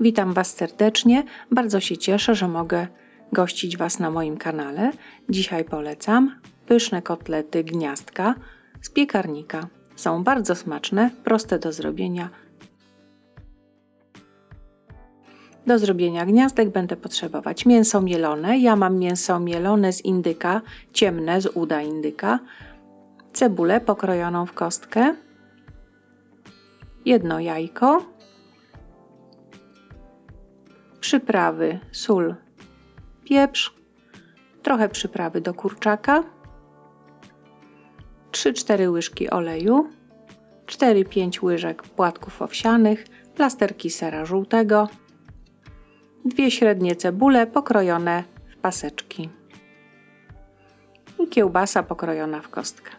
Witam Was serdecznie. Bardzo się cieszę, że mogę gościć Was na moim kanale. Dzisiaj polecam pyszne kotlety gniazdka z piekarnika. Są bardzo smaczne, proste do zrobienia. Do zrobienia gniazdek będę potrzebować mięso mielone. Ja mam mięso mielone z indyka, ciemne z uda indyka, cebulę pokrojoną w kostkę, jedno jajko, przyprawy, sól, pieprz, trochę przyprawy do kurczaka, 3-4 łyżki oleju, 4-5 łyżek płatków owsianych, plasterki sera żółtego, dwie średnie cebule pokrojone w paseczki i kiełbasa pokrojona w kostkę.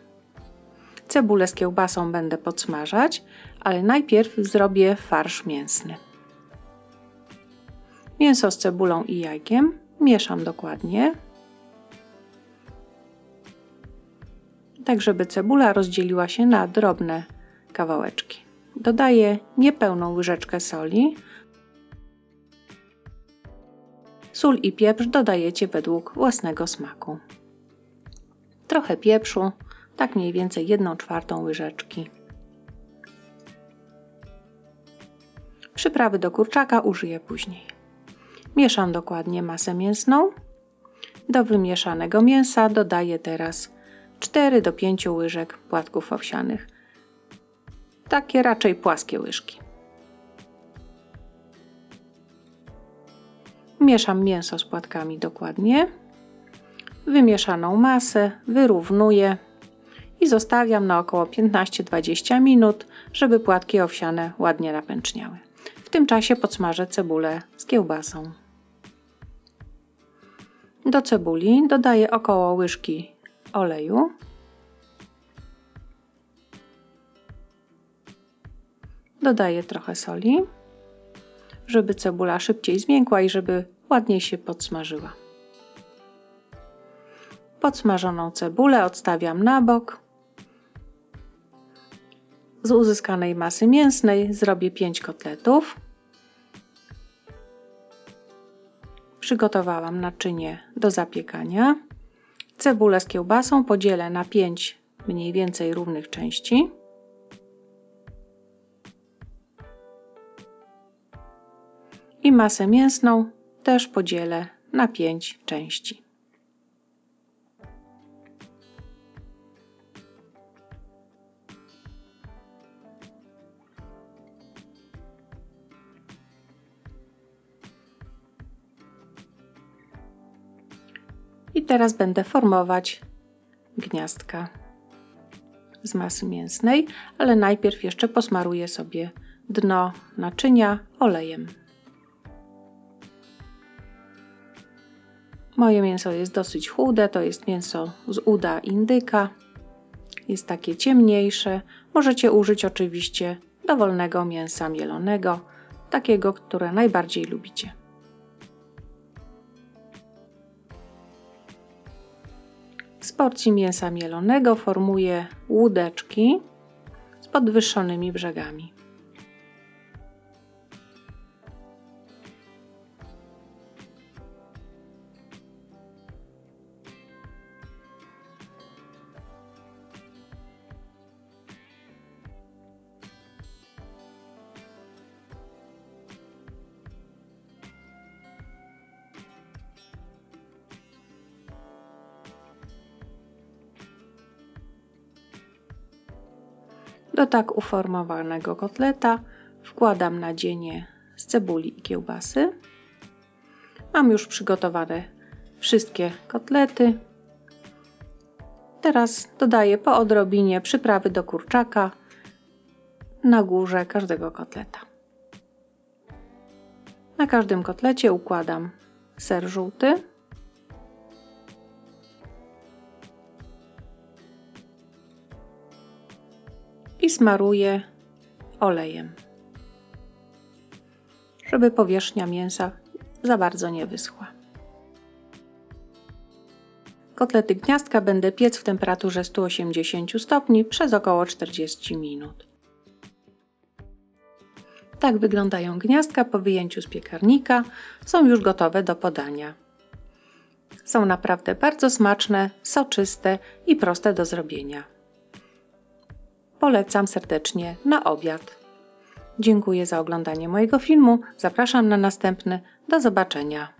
Cebulę z kiełbasą będę podsmażać, ale najpierw zrobię farsz mięsny. Mięso z cebulą i jajkiem mieszam dokładnie, tak żeby cebula rozdzieliła się na drobne kawałeczki. Dodaję niepełną łyżeczkę soli. Sól i pieprz dodajecie według własnego smaku. Trochę pieprzu, tak mniej więcej 1 czwartą łyżeczki. Przyprawy do kurczaka użyję później. Mieszam dokładnie masę mięsną. Do wymieszanego mięsa dodaję teraz 4 do 5 łyżek płatków owsianych. Takie raczej płaskie łyżki. Mieszam mięso z płatkami dokładnie. Wymieszaną masę wyrównuję i zostawiam na około 15-20 minut, żeby płatki owsiane ładnie napęczniały. W tym czasie podsmażę cebulę z kiełbasą. Do cebuli dodaję około łyżki oleju. Dodaję trochę soli, żeby cebula szybciej zmiękła i żeby ładniej się podsmażyła. Podsmażoną cebulę odstawiam na bok. Z uzyskanej masy mięsnej zrobię 5 kotletów. Przygotowałam naczynie do zapiekania. Cebulę z kiełbasą podzielę na 5 mniej więcej równych części. I masę mięsną też podzielę na 5 części. I teraz będę formować gniazdka z masy mięsnej, ale najpierw jeszcze posmaruję sobie dno naczynia olejem. Moje mięso jest dosyć chude, to jest mięso z uda indyka. Jest takie ciemniejsze. Możecie użyć oczywiście dowolnego mięsa mielonego, takiego, które najbardziej lubicie. Porcji mięsa mielonego formuję łódeczki z podwyższonymi brzegami. Do tak uformowanego kotleta wkładam nadzienie z cebuli i kiełbasy. Mam już przygotowane wszystkie kotlety. Teraz dodaję po odrobinie przyprawy do kurczaka na górze każdego kotleta. Na każdym kotlecie układam ser żółty. I smaruję olejem, żeby powierzchnia mięsa za bardzo nie wyschła. Kotlety gniazdka będę piec w temperaturze 180 stopni przez około 40 minut. Tak wyglądają gniazdka po wyjęciu z piekarnika. Są już gotowe do podania. Są naprawdę bardzo smaczne, soczyste i proste do zrobienia. Polecam serdecznie na obiad. Dziękuję za oglądanie mojego filmu. Zapraszam na następny. Do zobaczenia.